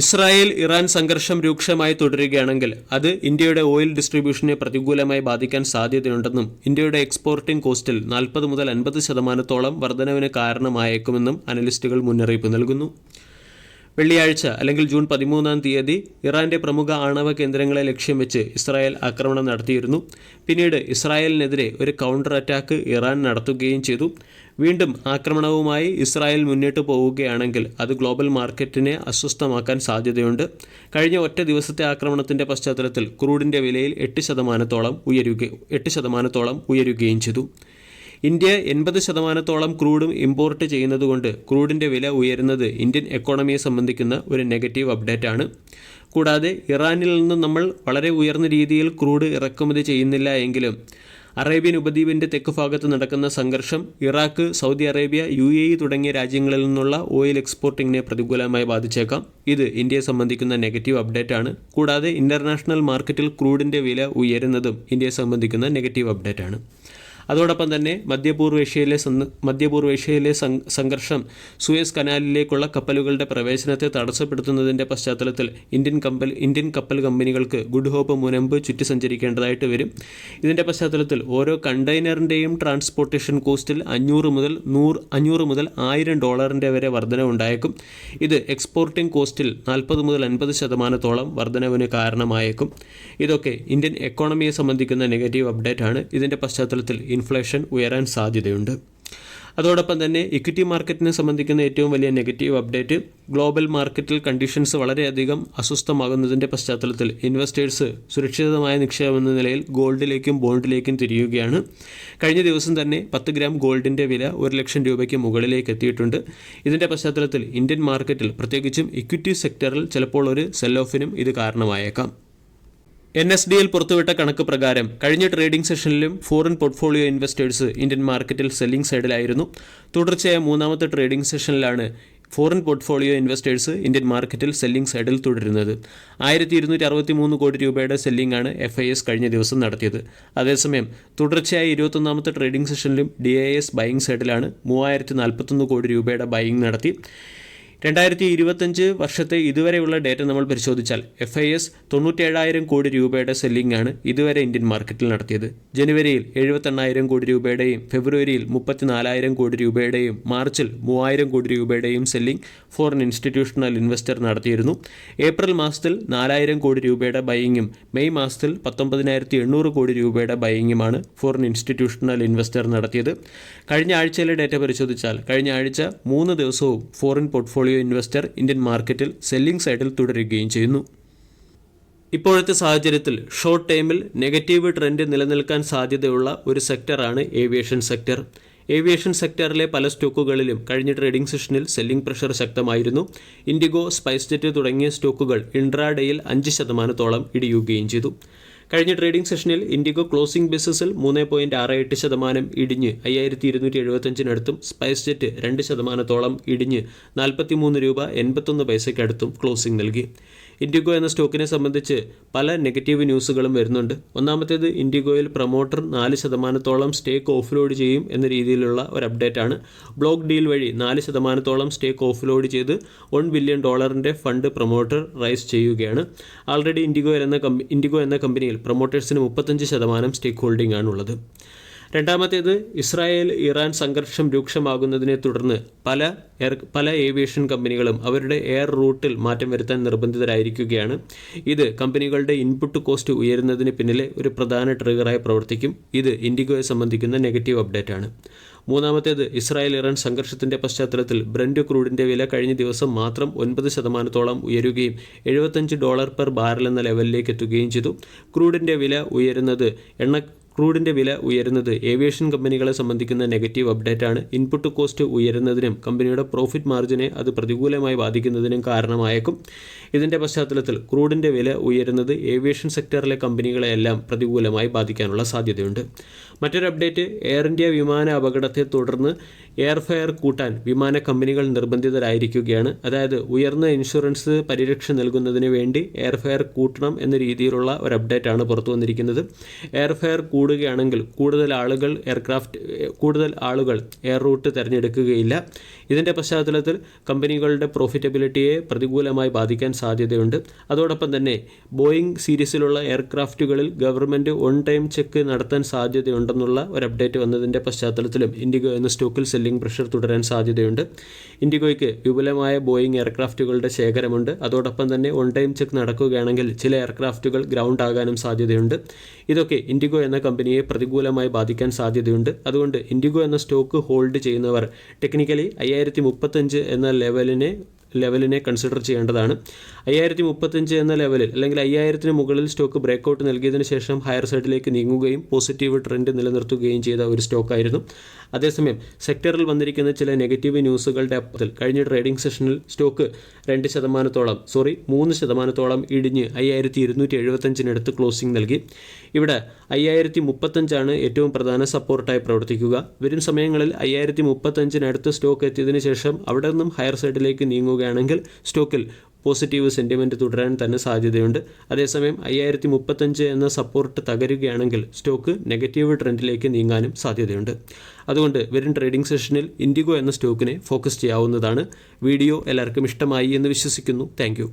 Israel Iran സംഘർഷം രൂക്ഷമായി തുടരുകയാണെങ്കിൽ അത് ഇന്ത്യയുടെ ഓയിൽ ഡിസ്ട്രിബ്യൂഷനെ പ്രതികൂലമായി ബാധിക്കാൻ സാധ്യതയുണ്ടെന്നും ഇന്ത്യയുടെ എക്സ്പോർട്ടിംഗ് കോസ്റ്റിൽ നാൽപ്പത് മുതൽ അൻപത് ശതമാനത്തോളം വർധനവിന് കാരണമായേക്കുമെന്നും അനലിസ്റ്റുകൾ മുന്നറിയിപ്പ് നൽകുന്നു. വെള്ളിയാഴ്ച അല്ലെങ്കിൽ ജൂൺ പതിമൂന്നാം തീയതി ഇറാന്റെ പ്രമുഖ ആണവ കേന്ദ്രങ്ങളെ ലക്ഷ്യം വെച്ച് ഇസ്രായേൽ ആക്രമണം നടത്തിയിരുന്നു. പിന്നീട് ഇസ്രായേലിനെതിരെ ഒരു കൗണ്ടർ അറ്റാക്ക് ഇറാൻ നടത്തുകയും ചെയ്തു. വീണ്ടും ആക്രമണവുമായി ഇസ്രായേൽ മുന്നോട്ട് പോവുകയാണെങ്കിൽ അത് ഗ്ലോബൽ മാർക്കറ്റിനെ അസ്വസ്ഥമാക്കാൻ സാധ്യതയുണ്ട്. കഴിഞ്ഞ ഒറ്റ ദിവസത്തെ ആക്രമണത്തിന്റെ പശ്ചാത്തലത്തിൽ ക്രൂഡിന്റെ വിലയിൽ എട്ട് ശതമാനത്തോളം ഉയരുക എട്ട് ശതമാനത്തോളം ഉയരുകയും ചെയ്തു. ഇന്ത്യ എൺപത് ശതമാനത്തോളം ക്രൂഡും ഇമ്പോർട്ട് ചെയ്യുന്നതുകൊണ്ട് ക്രൂഡിന്റെ വില ഉയരുന്നത് ഇന്ത്യൻ എക്കോണമിയെ സംബന്ധിക്കുന്ന ഒരു നെഗറ്റീവ് അപ്ഡേറ്റ് ആണ്. കൂടാതെ ഇറാനിൽ നിന്ന് നമ്മൾ വളരെ ഉയർന്ന രീതിയിൽ ക്രൂഡ് ഇറക്കുമതി ചെയ്യുന്നില്ല എങ്കിലും അറേബ്യൻ ഉപദ്വീപിന്റെ തെക്ക് ഭാഗത്ത് നടക്കുന്ന സംഘർഷം Iraq Saudi Arabia U A E തുടങ്ങിയ രാജ്യങ്ങളിൽ നിന്നുള്ള ഓയിൽ എക്സ്പോർട്ടിങ്ങിനെ പ്രതികൂലമായി ബാധിച്ചേക്കാം. ഇത് ഇന്ത്യയെ സംബന്ധിക്കുന്ന നെഗറ്റീവ് അപ്ഡേറ്റ് ആണ് കൂടാതെ ഇന്റർനാഷണൽ മാർക്കറ്റിൽ ക്രൂഡിന്റെ വില ഉയരുന്നതും ഇന്ത്യയെ സംബന്ധിക്കുന്ന നെഗറ്റീവ് അപ്ഡേറ്റ് ആണ് അതോടൊപ്പം തന്നെ മധ്യപൂർവേഷ്യയിലെ മധ്യപൂർവേഷ്യയിലെ സംഘർഷം സുയസ് കനാലിലേക്കുള്ള കപ്പലുകളുടെ പ്രവേശനത്തെ തടസ്സപ്പെടുത്തുന്നതിന്റെ പശ്ചാത്തലത്തിൽ ഇന്ത്യൻ കപ്പൽ ഇന്ത്യൻ കപ്പൽ കമ്പനികൾക്ക് ഗുഡ് ഹോപ്പ് മുനമ്പ് ചുറ്റി സഞ്ചരിക്കേണ്ടതായിട്ട് വരും. ഇതിന്റെ പശ്ചാത്തലത്തിൽ ഓരോ കണ്ടെയ്നറിന്റെയും ട്രാൻസ്പോർട്ടേഷൻ കോസ്റ്റിൽ അഞ്ഞൂറ് മുതൽ നൂറ് അഞ്ഞൂറ് മുതൽ ആയിരം ഡോളറിന്റെ വരെ വർധന ഉണ്ടായേക്കും. ഇത് എക്സ്പോർട്ടിംഗ് കോസ്റ്റിൽ നാൽപ്പത് മുതൽ അൻപത് ശതമാനത്തോളം വർധനവിന് കാരണമായേക്കും. ഇതൊക്കെ ഇന്ത്യൻ എക്കോണമിയെ സംബന്ധിക്കുന്ന നെഗറ്റീവ് അപ്ഡേറ്റ് ആണ് ഇതിന്റെ പശ്ചാത്തലത്തിൽ ഇൻഫ്ലേഷൻ ഉയരാൻ സാധ്യതയുണ്ട്. അതോടൊപ്പം തന്നെ ഇക്വിറ്റി മാർക്കറ്റിനെ സംബന്ധിക്കുന്ന ഏറ്റവും വലിയ നെഗറ്റീവ് അപ്ഡേറ്റ് ഗ്ലോബൽ മാർക്കറ്റിൽ കണ്ടീഷൻസ് വളരെയധികം അസ്വസ്ഥമാകുന്നതിന്റെ പശ്ചാത്തലത്തിൽ ഇൻവെസ്റ്റേഴ്സ് സുരക്ഷിതമായ നിക്ഷേപം എന്ന നിലയിൽ ഗോൾഡിലേക്കും ബോണ്ടിലേക്കും തിരിയുകയാണ്. കഴിഞ്ഞ ദിവസം തന്നെ പത്ത് ഗ്രാം ഗോൾഡിന്റെ വില ഒരു ലക്ഷം രൂപയ്ക്ക് മുകളിലേക്ക് എത്തിയിട്ടുണ്ട്. ഇതിന്റെ പശ്ചാത്തലത്തിൽ ഇന്ത്യൻ മാർക്കറ്റിൽ പ്രത്യേകിച്ചും ഇക്വിറ്റി സെക്ടറിൽ ചിലപ്പോൾ ഒരു സെൽ ഓഫിനും ഇത് കാരണമായേക്കാം. എൻ എസ് ഡി എൽ പുറത്തുവിട്ട കണക്ക് പ്രകാരം കഴിഞ്ഞ ട്രേഡിംഗ് സെഷനിലും ഫോറിൻ പോർട്ട്ഫോളിയോ ഇൻവെസ്റ്റേഴ്സ് ഇന്ത്യൻ മാർക്കറ്റിൽ സെല്ലിംഗ് സൈഡിലായിരുന്നു. തുടർച്ചയായ മൂന്നാമത്തെ ട്രേഡിംഗ് സെഷനിലാണ് ഫോറിൻ പോർട്ട്ഫോളിയോ ഇൻവെസ്റ്റേഴ്സ് ഇന്ത്യൻ മാർക്കറ്റിൽ സെല്ലിംഗ് സൈഡിൽ തുടരുന്നത്. ആയിരത്തി ഇരുന്നൂറ്റി അറുപത്തി മൂന്ന് കോടി രൂപയുടെ സെല്ലിംഗ് ആണ് എഫ് ഐ എസ് കഴിഞ്ഞ ദിവസം നടത്തിയത്. അതേസമയം തുടർച്ചയായ ഇരുപത്തൊന്നാമത്തെ ട്രേഡിംഗ് സെഷനിലും ഡി ഐ എസ് ബൈയിങ് സൈഡിലാണ് മൂവായിരത്തി നാൽപ്പത്തൊന്ന് കോടി രൂപയുടെ ബൈയിങ് നടത്തി. രണ്ടായിരത്തി ഇരുപത്തഞ്ച് വർഷത്തെ ഇതുവരെയുള്ള ഡേറ്റ നമ്മൾ പരിശോധിച്ചാൽ എഫ് ഐ എസ് തൊണ്ണൂറ്റേഴായിരം കോടി രൂപയുടെ സെല്ലിംഗ് ആണ് ഇതുവരെ ഇന്ത്യൻ മാർക്കറ്റിൽ നടത്തിയത്. ജനുവരിയിൽ എഴുപത്തെണ്ണായിരം കോടി രൂപയുടെയും ഫെബ്രുവരിയിൽ മുപ്പത്തിനാലായിരം കോടി രൂപയുടെയും മാർച്ചിൽ മൂവായിരം കോടി രൂപയുടെയും സെല്ലിംഗ് ഫോറിൻ ഇൻസ്റ്റിറ്റ്യൂഷണൽ ഇൻവെസ്റ്റർ നടത്തിയിരുന്നു. ഏപ്രിൽ മാസത്തിൽ നാലായിരം കോടി രൂപയുടെ ബൈയിങ്ങും മെയ് മാസത്തിൽ പത്തൊമ്പതിനായിരത്തി എണ്ണൂറ് കോടി രൂപയുടെ ബൈയിങ്ങുമാണ് ഫോറിൻ ഇൻസ്റ്റിറ്റ്യൂഷണൽ ഇൻവെസ്റ്റർ നടത്തിയത്. കഴിഞ്ഞ ആഴ്ചയിലെ ഡേറ്റ പരിശോധിച്ചാൽ കഴിഞ്ഞ ആഴ്ച മൂന്ന് ദിവസവും ഫോറിൻ പോർട്ട്ഫോളിയോ ഇൻവെസ്റ്റർ ഇന്ത്യൻ മാർക്കറ്റിൽ സെല്ലിംഗ് സൈഡിൽ തുടരുകയും ചെയ്യുന്നു. ഇപ്പോഴത്തെ സാഹചര്യത്തിൽ ഷോർട്ട് ടൈമിൽ നെഗറ്റീവ് ട്രെൻഡ് നിലനിൽക്കാൻ സാധ്യതയുള്ള ഒരു സെക്ടറാണ് ഏവിയേഷൻ സെക്ടർ ഏവിയേഷൻ സെക്ടറിലെ പല സ്റ്റോക്കുകളിലും കഴിഞ്ഞ ട്രേഡിംഗ് സെഷനിൽ സെല്ലിംഗ് പ്രഷർ ശക്തമായിരുന്നു. ഇൻഡിഗോ സ്പൈസ് ജെറ്റ് തുടങ്ങിയ സ്റ്റോക്കുകൾ ഇൻട്രാഡേയിൽ അഞ്ച് ശതമാനത്തോളം ഇടിയുകയും ചെയ്തു. കഴിഞ്ഞ ട്രേഡിംഗ് സെഷനിൽ ഇൻഡിഗോ ക്ലോസിംഗ് ബിസിനസിൽ മൂന്ന് പോയിന്റ് ആറ് എട്ട് ശതമാനം ഇടിഞ്ഞ് അയ്യായിരത്തി ഇരുന്നൂറ്റി എഴുപത്തഞ്ചിനടുത്തും സ്പൈസ് ജെറ്റ് രണ്ട് ശതമാനത്തോളം ഇടിഞ്ഞ് നാൽപ്പത്തി മൂന്ന് രൂപ എൺപത്തൊന്ന് പൈസയ്ക്കടുത്തും ക്ലോസിംഗ് നൽകി. ഇൻഡിഗോ എന്ന സ്റ്റോക്കിനെ സംബന്ധിച്ച് പല നെഗറ്റീവ് ന്യൂസുകളും വരുന്നുണ്ട്. ഒന്നാമത്തേത് ഇൻഡിഗോയിൽ പ്രൊമോട്ടർ നാല് ശതമാനത്തോളം സ്റ്റേക്ക് ഓഫ്ലോഡ് ചെയ്യും എന്ന രീതിയിലുള്ള ഒരു അപ്ഡേറ്റ് ആണ് ബ്ലോക്ക് ഡീൽ വഴി നാല് ശതമാനത്തോളം സ്റ്റേക്ക് ഓഫ്ലോഡ് ചെയ്ത് വൺ ബില്യൺ ഡോളറിന്റെ ഫണ്ട് പ്രൊമോട്ടർ റൈസ് ചെയ്യുകയാണ്. ആൾറെഡി ഇൻഡിഗോ എന്ന കമ്പ ഇൻഡിഗോ എന്ന കമ്പനിയിൽ പ്രൊമോട്ടേഴ്സിന് മുപ്പത്തഞ്ച് ശതമാനം സ്റ്റേക്ക് ഹോൾഡിംഗ് ആണുള്ളത് രണ്ടാമത്തേത് ഇസ്രായേൽ ഇറാൻ സംഘർഷം രൂക്ഷമാകുന്നതിനെ തുടർന്ന് പല എയർ പല ഏവിയേഷൻ കമ്പനികളും അവരുടെ എയർ റൂട്ടിൽ മാറ്റം വരുത്താൻ നിർബന്ധിതരായിരിക്കുകയാണ്. ഇത് കമ്പനികളുടെ ഇൻപുട്ട് കോസ്റ്റ് ഉയരുന്നതിന് പിന്നിലെ ഒരു പ്രധാന ട്രിഗറായി പ്രവർത്തിക്കും. ഇത് ഇൻഡിഗോയെ സംബന്ധിക്കുന്ന നെഗറ്റീവ് അപ്ഡേറ്റ് ആണ് മൂന്നാമത്തേത് ഇസ്രായേൽ ഇറാൻ സംഘർഷത്തിന്റെ പശ്ചാത്തലത്തിൽ ബ്രൻഡ് ക്രൂഡിന്റെ വില കഴിഞ്ഞ ദിവസം മാത്രം ഒൻപത് ശതമാനത്തോളം ഉയരുകയും എഴുപത്തഞ്ച് ഡോളർ പെർ ബാരൽ എന്ന ലെവലിലേക്ക് എത്തുകയും ചെയ്തു. ക്രൂഡിന്റെ വില ഉയരുന്നത് എണ്ണ ക്രൂഡിന്റെ വില ഉയരുന്നത് ഏവിയേഷൻ കമ്പനികളെ സംബന്ധിക്കുന്ന നെഗറ്റീവ് അപ്ഡേറ്റ് ആണ് ഇൻപുട്ട് കോസ്റ്റ് ഉയരുന്നതിനും കമ്പനിയുടെ പ്രോഫിറ്റ് മാർജിനെ അത് പ്രതികൂലമായി ബാധിക്കുന്നതിനും കാരണമായേക്കും. ഇതിന്റെ പശ്ചാത്തലത്തിൽ ക്രൂഡിന്റെ വില ഉയരുന്നത് ഏവിയേഷൻ സെക്ടറിലെ കമ്പനികളെയെല്ലാം പ്രതികൂലമായി ബാധിക്കാനുള്ള സാധ്യതയുണ്ട്. മറ്റൊരു അപ്ഡേറ്റ് എയർ ഇന്ത്യ വിമാന അപകടത്തെ തുടർന്ന് എയർഫെയർ കൂട്ടാൻ വിമാന കമ്പനികൾ നിർബന്ധിതരായിരിക്കുകയാണ്. അതായത് ഉയർന്ന ഇൻഷുറൻസ് പരിരക്ഷ നൽകുന്നതിന് വേണ്ടി എയർഫെയർ കൂട്ടണം എന്ന രീതിയിലുള്ള ഒരു അപ്ഡേറ്റ് ആണ് പുറത്തു വന്നിരിക്കുന്നത്. എയർഫെയർ കൂടുകയാണെങ്കിൽ കൂടുതൽ ആളുകൾ എയർക്രാഫ്റ്റ് കൂടുതൽ ആളുകൾ എയർ റൂട്ട് തിരഞ്ഞെടുക്കുകയില്ല. ഇതിന്റെ പശ്ചാത്തലത്തിൽ കമ്പനികളുടെ പ്രോഫിറ്റബിലിറ്റിയെ പ്രതികൂലമായി ബാധിക്കാൻ സാധ്യതയുണ്ട്. അതോടൊപ്പം തന്നെ ബോയിങ് സീരീസിലുള്ള എയർക്രാഫ്റ്റുകളിൽ ഗവൺമെന്റ് ഓൺ ടൈം ചെക്ക് നടത്താൻ സാധ്യതയുണ്ടെന്നുള്ള ഒരു അപ്ഡേറ്റ് വന്നതിന്റെ പശ്ചാത്തലത്തിലും ഇൻഡിഗോ എന്ന സ്റ്റോക്കിൽ സെല്ലിംഗ് പ്രഷർ തുടരാൻ സാധ്യതയുണ്ട്. ഇൻഡിഗോയ്ക്ക് വിപുലമായ ബോയിങ് എയർക്രാഫ്റ്റുകളുടെ ശേഖരമുണ്ട്. അതോടൊപ്പം തന്നെ ഓൺ ടൈം ചെക്ക് നടക്കുകയാണെങ്കിൽ ചില എയർക്രാഫ്റ്റുകൾ ഗ്രൗണ്ട് ആകാനും സാധ്യതയുണ്ട്. ഇതൊക്കെ ഇൻഡിഗോ എന്ന കമ്പനിയെ പ്രതികൂലമായി ബാധിക്കാൻ സാധ്യതയുണ്ട്. അതുകൊണ്ട് ഇൻഡിഗോ എന്ന സ്റ്റോക്ക് ഹോൾഡ് ചെയ്യുന്നവർ ടെക്നിക്കലി അയ്യായിരത്തി മുപ്പത്തഞ്ച് എന്ന ലെവലിനെ ലെവലിനെ കൺസിഡർ ചെയ്യേണ്ടതാണ്. അയ്യായിരത്തി മുപ്പത്തഞ്ച് എന്ന ലെവലിൽ അല്ലെങ്കിൽ അയ്യായിരത്തിന് മുകളിൽ സ്റ്റോക്ക് ബ്രേക്കൗട്ട് നൽകിയതിന് ശേഷം ഹയർ സൈഡിലേക്ക് നീങ്ങുകയും പോസിറ്റീവ് ട്രെൻഡ് നിലനിർത്തുകയും ചെയ്ത ഒരു സ്റ്റോക്കായിരുന്നു അതേസമയം സെക്ടറിൽ വന്നിരിക്കുന്ന ചില നെഗറ്റീവ് ന്യൂസുകളുടെ അപ്പത്തിൽ കഴിഞ്ഞ ട്രേഡിംഗ് സെഷനിൽ സ്റ്റോക്ക് രണ്ട് ശതമാനത്തോളം സോറി മൂന്ന് ശതമാനത്തോളം ഇടിഞ്ഞ് അയ്യായിരത്തി ഇരുന്നൂറ്റി എഴുപത്തഞ്ചിനടുത്ത് ക്ലോസിംഗ് നൽകി. ഇവിടെ അയ്യായിരത്തി മുപ്പത്തഞ്ചാണ് ഏറ്റവും പ്രധാന സപ്പോർട്ടായി പ്രവർത്തിക്കുക. വരും സമയങ്ങളിൽ അയ്യായിരത്തി മുപ്പത്തഞ്ചിനടുത്ത് സ്റ്റോക്ക് എത്തിയതിനു ശേഷം അവിടെ നിന്നും ഹയർ സൈഡിലേക്ക് നീങ്ങുകയാണെങ്കിൽ സ്റ്റോക്കിൽ പോസിറ്റീവ് സെന്റിമെന്റ് തുടരാൻ തന്നെ സാധ്യതയുണ്ട്. അതേസമയം അയ്യായിരത്തി മുപ്പത്തഞ്ച് എന്ന സപ്പോർട്ട് തകരുകയാണെങ്കിൽ സ്റ്റോക്ക് നെഗറ്റീവ് ട്രെൻഡിലേക്ക് നീങ്ങാനും സാധ്യതയുണ്ട്. അതുകൊണ്ട് വരും ട്രേഡിംഗ് സെഷനിൽ ഇൻഡിഗോ എന്ന സ്റ്റോക്കിനെ ഫോക്കസ് ചെയ്യാവുന്നതാണ്. വീഡിയോ എല്ലാവർക്കും ഇഷ്ടമായി എന്ന് വിശ്വസിക്കുന്നു. താങ്ക്